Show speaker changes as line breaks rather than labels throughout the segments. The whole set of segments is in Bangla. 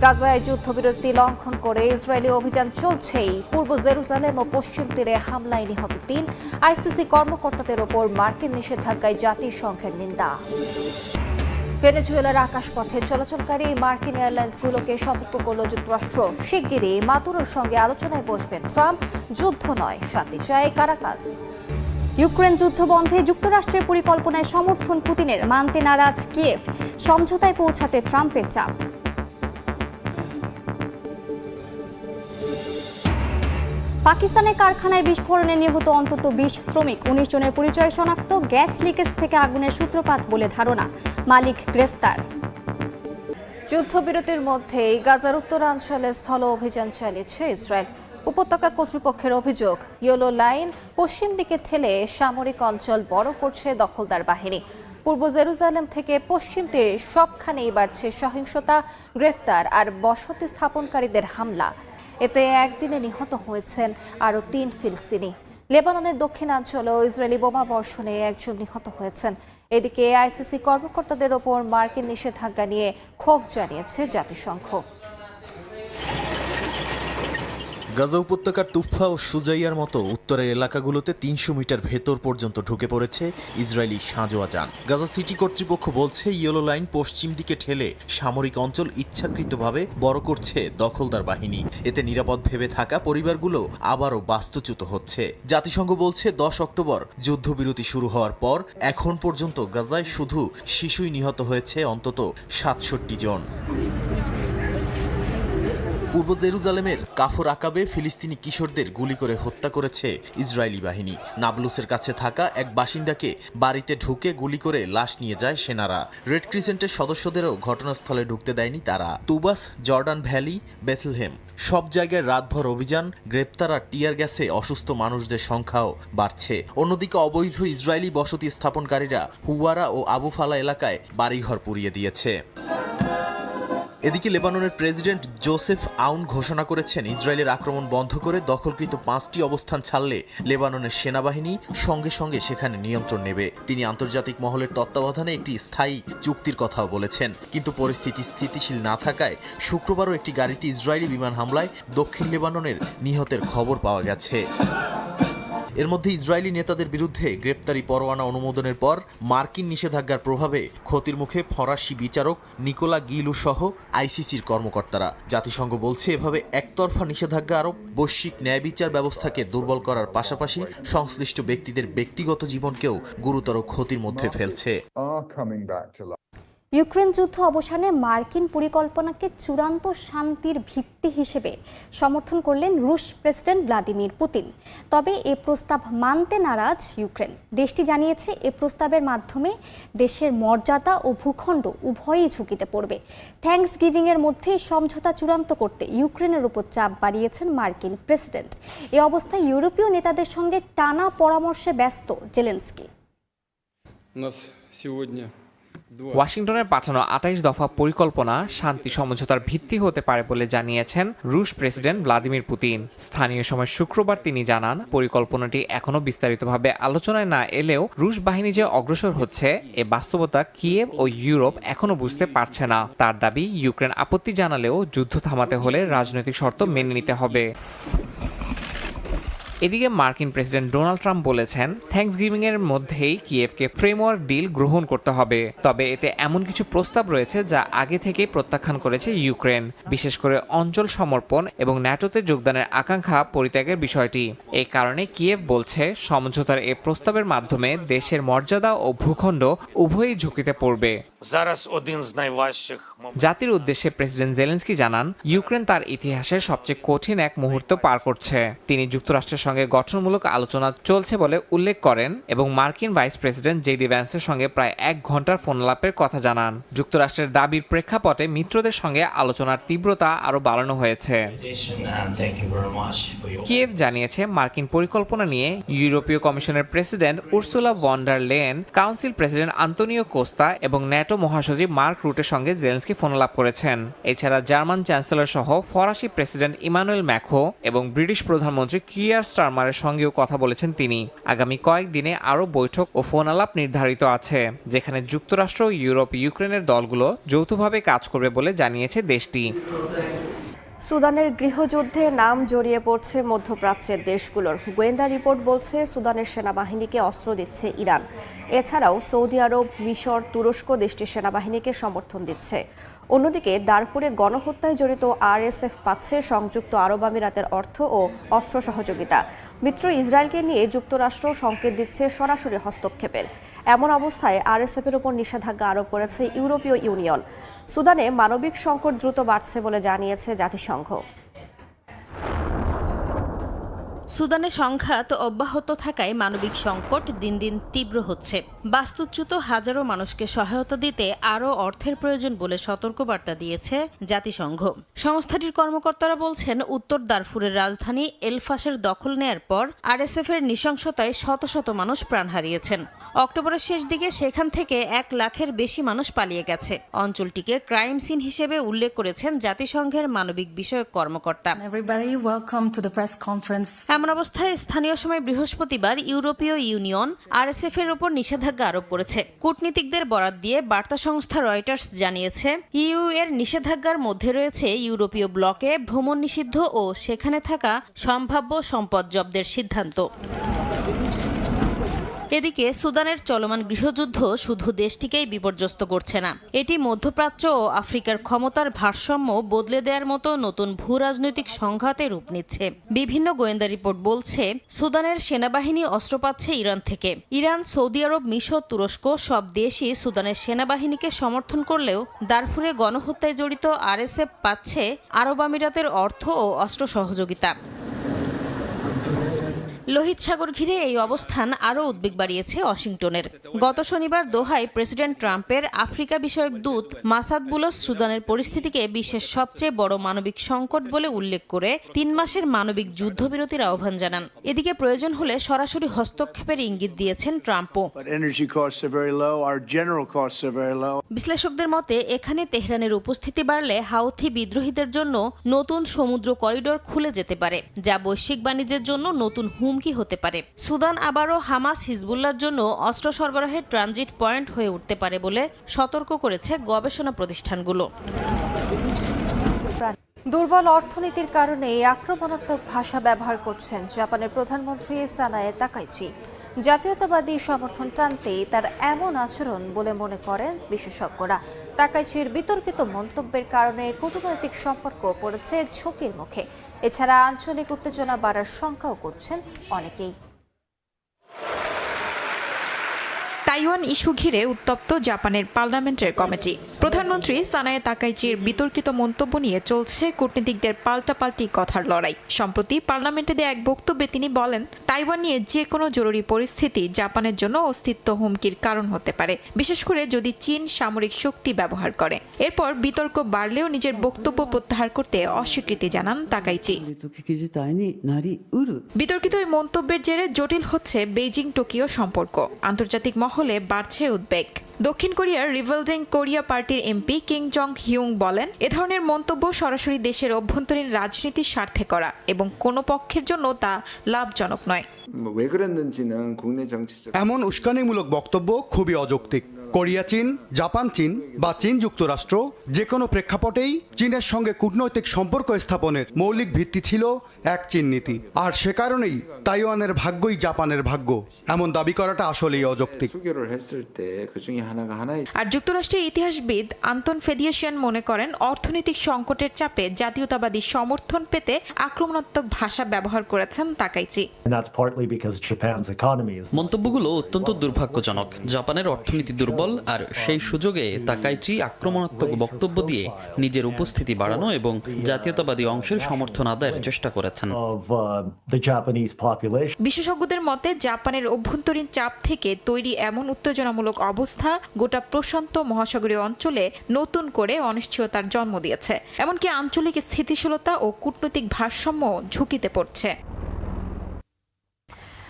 গাজায় যুদ্ধবিরতি লঙ্ঘন করে ইসরায়েলি অভিযান চলছেই। পূর্ব জেরুজালেম ও পশ্চিম তীরে হামলায় নিহত তিন আইসিসি কর্মকর্তাদের ওপর মার্কিন নিষেধাজ্ঞায় জাতিসংঘের নিন্দা। ভেনেজুয়েলার আকাশপথে চলাচলকারী মার্কিন এয়ারলাইন্সগুলোকে সতর্ক করল যুক্তরাষ্ট্র। শিগগিরই মাতুরোর সঙ্গে আলোচনায় বসবেন ট্রাম্প। যুদ্ধ নয়, শান্তি চায় কারাকাস।
ইউক্রেন যুদ্ধ বন্ধে যুক্তরাষ্ট্রের পরিকল্পনায় সমর্থন পুতিনের মানতে নারাজ কিয়েভ। সমঝোতায় পৌঁছাতে ট্রাম্পের চাপ। পাকিস্তানের কারখানায় বিস্ফোরণে নিহত অন্তত বিশ শ্রমিক। উনিশ জনের পরিচয় শনাক্ত, গ্যাস লিকেজ থেকে আগুনের সূত্রপাত বলে ধারণা। মালিক গ্রেফতার।
যুদ্ধবিরতির মধ্যেই গাজার উত্তরাঞ্চলে স্থল অভিযান চালিয়েছে ইসরায়েল। উপত্যকা কর্তৃপক্ষের অভিযোগ, ইয়েলো লাইন পশ্চিম দিকে ঠেলে সামরিক অঞ্চল বড় করছে দখলদার বাহিনী। পূর্ব জেরুজালেম থেকে পশ্চিম তীরে সবখানেই বাড়ছে সহিংসতা, গ্রেফতার আর বসতি স্থাপনকারীদের হামলা। এতে একদিনে নিহত হয়েছেন আরও তিন ফিলিস্তিনি। লেবাননের দক্ষিণাঞ্চলেও ইসরায়েলি বোমা বর্ষণে একজন নিহত হয়েছেন। এদিকে আইসিসি কর্মকর্তাদের ওপর মার্কিন নিষেধাজ্ঞা নিয়ে ক্ষোভ জানিয়েছে জাতিসংঘ।
গাজা উপত্যকার তুফা ও সুজাইয়ার মতো উত্তরের এলাকাগুলোতে তিনশো মিটার ভেতর পর্যন্ত ঢুকে পড়েছে ইসরায়েলি সাঁজোয়া যান। গাজা সিটি কর্তৃপক্ষ বলছে, ইয়েলো লাইন পশ্চিম দিকে ঠেলে সামরিক অঞ্চল ইচ্ছাকৃতভাবে বড় করছে দখলদার বাহিনী। এতে নিরাপদ ভেবে থাকা পরিবারগুলো আবারও বাস্তুচ্যুত হচ্ছে। জাতিসংঘ বলছে, দশ অক্টোবর যুদ্ধবিরতি শুরু হওয়ার পর এখন পর্যন্ত গাজায় শুধু শিশুই নিহত হয়েছে, অন্তত সাতষট্টি জন। পূর্ব জেরুজালেমের কাফর আকাবে ফিলিস্তিনি কিশোরদের গুলি করে হত্যা করেছে ইসরায়েলি বাহিনী। নাবলুসের কাছে থাকা এক বাসিন্দাকে বাড়িতে ঢুকে গুলি করে লাশ নিয়ে যায় সেনারা। রেড ক্রিসেন্টের সদস্যদেরও ঘটনাস্থলে ঢুকতে দেয়নি তারা। তুবাস, জর্ডান ভ্যালি, বেথলহেম সব জায়গায় রাতভর অভিযান, গ্রেপ্তার আর টিয়ার গ্যাসে অসুস্থ মানুষদের সংখ্যাও বাড়ছে। অন্যদিকে অবৈধ ইসরায়েলি বসতি স্থাপনকারীরা হুয়ারা ও আবুফালা এলাকায় বাড়িঘর পুড়িয়ে দিয়েছে। এদিকে লেবাননের প্রেসিডেন্ট জোসেফ আউন ঘোষণা করেছেন, ইসরায়েলের আক্রমণ বন্ধ করে দখলকৃত পাঁচটি অবস্থান ছাড়লে লেবাননের সেনাবাহিনী সঙ্গে সঙ্গে সেখানে নিয়ন্ত্রণ নেবে। তিনি আন্তর্জাতিক মহলের তত্ত্বাবধানে একটি স্থায়ী চুক্তির কথাও বলেছেন। কিন্তু পরিস্থিতি স্থিতিশীল না থাকায় শুক্রবারও একটি গাড়িতে ইসরায়েলি বিমান হামলায় দক্ষিণ লেবাননের নিহতের খবর পাওয়া গেছে। এর মধ্যে ইসরায়েলি নেতাদের বিরুদ্ধে গ্রেপ্তারি পরোয়ানা অনুমোদনের পর মার্কিন নিষেধাজ্ঞার প্রভাবে ক্ষতির মুখে ফরাসি বিচারক নিকোলা গিলু সহ আইসিসির কর্মকর্তারা। জাতিসংঘ বলছে, এভাবে একতরফা নিষেধাজ্ঞা আরোপ বৈশ্বিক ন্যায় বিচার ব্যবস্থাকে দুর্বল করার পাশাপাশি সংশ্লিষ্ট ব্যক্তিদের ব্যক্তিগত জীবনকেও গুরুতর ক্ষতির মধ্যে ফেলছে।
ইউক্রেন যুদ্ধ অবসানে মার্কিন পরিকল্পনাকে চূড়ান্ত শান্তির ভিত্তি হিসেবে সমর্থন করলেন রুশ প্রেসিডেন্ট ভ্লাদিমির পুতিন তবে এ প্রস্তাব মানতে নারাজ ইউক্রেন দেশটি জানিয়েছে এ প্রস্তাবের মাধ্যমে দেশের মর্যাদা ও ভূখণ্ড উভয়ই ঝুঁকিতে পড়বে থ্যাঙ্কস গিভিংয়ের মধ্যেই সমঝোতা চূড়ান্ত করতে ইউক্রেনের উপর চাপ বাড়িয়েছেন মার্কিন প্রেসিডেন্ট এ অবস্থায় ইউরোপীয় নেতাদের সঙ্গে টানা পরামর্শে ব্যস্ত জেলেন্সকি
У нас сегодня два
ওয়াশিংটনের পাঠানো আটাইশ দফা পরিকল্পনা শান্তি সমঝোতার ভিত্তি হতে পারে বলে জানিয়েছেন রুশ প্রেসিডেন্ট ভ্লাদিমির পুতিন। স্থানীয় সময় শুক্রবার তিনি জানান, পরিকল্পনাটি এখনও বিস্তারিতভাবে আলোচনায় না এলেও রুশ বাহিনী যে অগ্রসর হচ্ছে, এ বাস্তবতা কিয়েভ ও ইউরোপ এখনও বুঝতে পারছে না। তার দাবি, ইউক্রেন আপত্তি জানালেও যুদ্ধ থামাতে হলে রাজনৈতিক শর্ত মেনে নিতে হবে। এদিকে মার্কিন প্রেসিডেন্ট ডোনাল্ড ট্রাম্প বলেছেন থ্যাঙ্কস গিভিং এর মধ্যেই কিয়েভকে ফ্রেমওয়ার্ক ডিল গ্রহণ করতে হবে। তবে এতে এমন কিছু প্রস্তাব রয়েছে যা আগে থেকেই প্রত্যাখ্যান করেছে ইউক্রেন। বিশেষ করে অঞ্চল সমর্পণ এবং ন্যাটোতে যোগদানের আকাঙ্ক্ষা পরিত্যাগের বিষয়টি। এই কারণে কিয়েভ বলছে, সমঝোতার এ প্রস্তাবের মাধ্যমে দেশের মর্যাদা ও ভূখণ্ড উভয়ই ঝুঁকিতে পড়বে।
Зараз один з найважчих моментів.
জাতির উদ্দেশ্যে প্রেসিডেন্ট জেলেন্সকি জানান ইউক্রেন তার ইতিহাসের সবচেয়ে কঠিন এক মুহূর্ত পার করছে তিনি যুক্তরাষ্ট্রের সঙ্গে গঠনমূলক আলোচনা চলছে বলে উল্লেখ করেন এবং মার্কিন ভাইস প্রেসিডেন্ট জেডি ভ্যান্সের সঙ্গে প্রায় এক ঘন্টার ফোনালাপের কথা জানান যুক্তরাষ্ট্রের দাবির প্রেক্ষাপটে মিত্রদের সঙ্গে আলোচনার তীব্রতা আরও বাড়ানো হয়েছে
and thank you very much for your
Kyiv জানিয়েছে মার্কিন পরিকল্পনা নিয়ে ইউরোপীয় কমিশনের president Ursula von der Leyen council president Antonio Costa এবং ন্যাটো ন্যাটো মহাসচিব মার্ক রুটের সঙ্গে জেলেন্সকি ফোনালাপ করেছেন। এছাড়া জার্মান চ্যান্সেলর সহ ফরাসি প্রেসিডেন্ট ইমানুয়েল ম্যাখো এবং ব্রিটিশ প্রধানমন্ত্রী কিয়ার স্টারমারের সঙ্গেও কথা বলেছেন তিনি। আগামী কয়েকদিনে আরও বৈঠক ও ফোনালাপ নির্ধারিত আছে, যেখানে যুক্তরাষ্ট্র, ইউরোপ, ইউক্রেনের দলগুলো যৌথভাবে কাজ করবে বলে জানিয়েছে দেশটি।
সুদানের গৃহযুদ্ধে নাম জড়িয়ে পড়ছে মধ্যপ্রাচ্যের দেশগুলোর। গোয়েন্দা রিপোর্ট বলছে, সুদানের সেনাবাহিনীকে অস্ত্র দিচ্ছে ইরান। এছাড়াও সৌদি আরব, মিশর, তুরস্ক দেশটির সেনাবাহিনীকে সমর্থন দিচ্ছে। অন্যদিকে দারপুরে গণহত্যায় জড়িত আরএসএফ পাচ্ছে সংযুক্ত আরব আমিরাতের অর্থ ও অস্ত্র সহযোগিতা। মিত্র ইসরায়েলকে নিয়ে যুক্তরাষ্ট্র সংকেত দিচ্ছে সরাসরি হস্তক্ষেপের। এমন অবস্থায় আরএসএফ এর উপর নিষেধাজ্ঞা আরোপ করেছে ইউরোপীয় ইউনিয়ন। সুদানে মানবিক সংকট দ্রুত বাড়ছে বলে জানিয়েছে জাতিসংঘ।
সুদানে সংঘাত অব্যাহত থাকায় মানবিক সংকট দিন দিন তীব্র হচ্ছে। বাস্তুচ্যুত হাজারো মানুষকে সহায়তা দিতে আরও অর্থের প্রয়োজন বলে সতর্কবার্তা দিয়েছে জাতিসংঘ। সংস্থাটির কর্মকর্তারা বলছেন, উত্তর দারফুরের রাজধানী এলফাসের দখল নেয়ার পর আরএসএফ এর নৃশংসতায় শত শত মানুষ প্রাণ হারিয়েছেন। অক্টোবরের শেষ দিকে সেখান থেকে এক লাখের বেশি মানুষ পালিয়ে গেছে। অঞ্চলটিকে ক্রাইম সিন হিসেবে উল্লেখ করেছেন জাতিসংঘের মানবিক বিষয়ক কর্মকর্তা. এমন অবস্থায় স্থানীয় সময় বৃহস্পতিবার ইউরোপীয় ইউনিয়ন আরএসএফ এর উপর নিষেধাজ্ঞা আরোপ করেছে। কূটনীতিকদের বরাত দিয়ে বার্তা সংস্থা রয়টার্স জানিয়েছে ইউ এর নিষেধাজ্ঞার মধ্যে রয়েছে ইউরোপীয় ব্লকে ভ্রমণ নিষিদ্ধ ও সেখানে থাকা সম্ভাব্য সম্পদ জব্দের সিদ্ধান্ত। এদিকে সুদানের চলমান গৃহযুদ্ধ শুধু দেশটিকেই বিপর্যস্ত করছে না। এটি মধ্যপ্রাচ্য ও আফ্রিকার ক্ষমতার ভারসাম্য বদলে দেওয়ার মতো নতুন ভূ রাজনৈতিক সংঘাতে রূপ নিচ্ছে। বিভিন্ন গোয়েন্দা রিপোর্ট বলছে, সুদানের সেনাবাহিনী অস্ত্র পাচ্ছে ইরান থেকে। ইরান, সৌদি আরব, মিশর, তুরস্ক সব দেশই সুদানের সেনাবাহিনীকে সমর্থন করলেও দারফুরে গণহত্যায় জড়িত আরএসএফ পাচ্ছে আরব আমিরাতের অর্থ ও অস্ত্র সহযোগিতা। লোহিত সাগর ঘিরে এই অবস্থান আরও উদ্বেগ বাড়িয়েছে ওয়াশিংটনের। গত শনিবার দোহায় প্রেসিডেন্ট ট্রাম্পের আফ্রিকা বিষয়ক দূত মাসাদ বুলস সুদানের পরিস্থিতিকে বিশ্বের সবচেয়ে বড় মানবিক সংকট বলে উল্লেখ করে তিন মাসের মানবিক যুদ্ধবিরতির আহ্বান জানান। এদিকে প্রয়োজন হলে সরাসরি হস্তক্ষেপের ইঙ্গিত দিয়েছেন ট্রাম্পও। বিশ্লেষকদের মতে, এখানে তেহরানের উপস্থিতি বাড়লে হাউথি বিদ্রোহীদের জন্য নতুন সমুদ্র করিডোর খুলে যেতে পারে, যা বৈশ্বিক বাণিজ্যের জন্য নতুন হুমকি হতে পারে। সুদান আবারও হামাস হিজবুল্লার জন্য অস্ত্র সরবরাহের ট্রানজিট পয়েন্ট হয়ে উঠতে পারে বলে সতর্ক করেছে গবেষণা প্রতিষ্ঠানগুলো।
দুর্বল অর্থনীতির কারণে আক্রমণাত্মক ভাষা ব্যবহার করছেন জাপানের প্রধানমন্ত্রী সানায়ে তাকাইচি। জাতীয়তাবাদী সমর্থন টানতেই তার এমন আচরণ বলে মনে করেন বিশেষজ্ঞরা। তাকাইচির বিতর্কিত মন্তব্যের কারণে কূটনৈতিক সম্পর্ক পড়েছে ঝুঁকির মুখে। এছাড়া আঞ্চলিক উত্তেজনা বাড়ার শঙ্কাও করছেন অনেকেই।
তাইওয়ান ইস্যু ঘিরে উত্তপ্ত জাপানের পার্লামেন্টের কমিটি। প্রধানমন্ত্রী সানায়ে তাকাইচির বিতর্কিত মন্তব্য নিয়ে চলছে কূটনীতিকদের পাল্টাপাল্টি কথার লড়াই। সম্প্রতি পার্লামেন্টে দেয়া এক বক্তব্যে তিনি বলেন, তাইওয়ান নিয়ে যে কোনো জরুরি পরিস্থিতি জাপানের জন্য অস্তিত্ব হুমকির কারণ হতে পারে, বিশেষ করে যদি চীন সামরিক শক্তি ব্যবহার করে। এরপর বিতর্ক বাড়লেও নিজের বক্তব্য প্রত্যাহার করতে অস্বীকৃতি জানান তাকাইচি। বিতর্কিত এই মন্তব্যের জেরে জটিল হচ্ছে বেইজিং টোকিও সম্পর্ক। আন্তর্জাতিক মহলে বাড়ছে উদ্বেগ। দক্ষিণ কোরিয়ার রিভলডিং কোরিয়া পার্টির এমপি কিং জং হিউং বলেন এ ধরনের মন্তব্য সরাসরি দেশের অভ্যন্তরীণ রাজনীতির স্বার্থে করা এবং কোনো পক্ষের জন্য তা লাভজনক নয়।
এমন উস্কানিমূলক বক্তব্য খুবই অযৌক্তিক। কোরিয়া চীন জাপান চীন বা চীন যুক্তরাষ্ট্র যে কোনো প্রেক্ষাপটেই চীনের সঙ্গে কূটনৈতিক সম্পর্ক স্থাপনের মৌলিক ভিত্তি ছিল এক চীন নীতি। আর সে কারণেই তাইওয়ানের ভাগ্যই জাপানের ভাগ্য। এমন দাবি করাটা আসলেই অযৌক্তিক।
আর যুক্তরাষ্ট্রের ইতিহাসবিদ আন্তন ফেদিয়েশিয়ান মনে করেন অর্থনৈতিক সংকটের চাপে জাতীয়তাবাদী সমর্থন পেতে আক্রমণাত্মক ভাষা ব্যবহার করেছেন তাকাইচি।
মন্তব্যগুলো অত্যন্ত দুর্ভাগ্যজনক। জাপানের অর্থনীতি দুর্বল আর সেই সুযোগে তাকাইচি আক্রমণাত্মক বক্তব্য দিয়ে নিজের উপস্থিতি বাড়ানো এবং জাতীয়তাবাদী অংশের সমর্থন আদায়ের চেষ্টা করেছেন।
বিশেষজ্ঞদের মতে জাপানের অভ্যন্তরীণ চাপ থেকে তৈরি এমন উত্তেজনামূলক অবস্থা গোটা প্রশান্ত মহাসাগরীয় অঞ্চলে নতুন করে অনিশ্চয়তার জন্ম দিয়েছে। এমনকি আঞ্চলিক স্থিতিশীলতা ও কূটনৈতিক ভারসাম্য ঝুঁকিতে পড়ছে।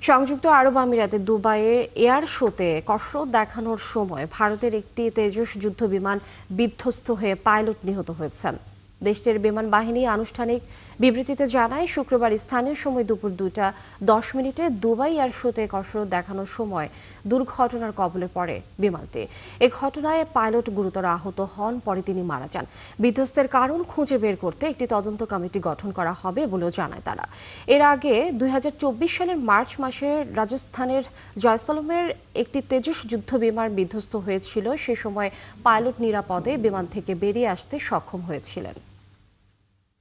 সংযুক্ত আরব আমিরাতে দুবাইয়ে এয়ার শোতে কসরত দেখানোর সময় ভারতের একটি তেজস যুদ্ধ বিমান বিধ্বস্ত হয়ে পাইলট নিহত হয়েছেন। দেশটির বিমান বাহিনী আনুষ্ঠানিক বিবৃতিতে জানায়, শুক্রবার স্থানীয় সময় দুপুর দুটা দশ মিনিটে দুবাই এয়ার শোতে কসরত দেখানোর সময় দুর্ঘটনার কবলে পড়ে বিমানটি। এ ঘটনায় পাইলট গুরুতর আহত হন, পরে তিনি মারা যান। বিধ্বস্তের কারণ খুঁজে বের করতে একটি তদন্ত কমিটি গঠন করা হবে বলেও জানায় তারা। এর আগে দুই হাজার চব্বিশ সালের মার্চ মাসে রাজস্থানের জয়সলমের একটি তেজস যুদ্ধ বিমান বিধ্বস্ত হয়েছিল। সে সময় পাইলট নিরাপদে বিমান থেকে বেরিয়ে আসতে সক্ষম হয়েছিলেন।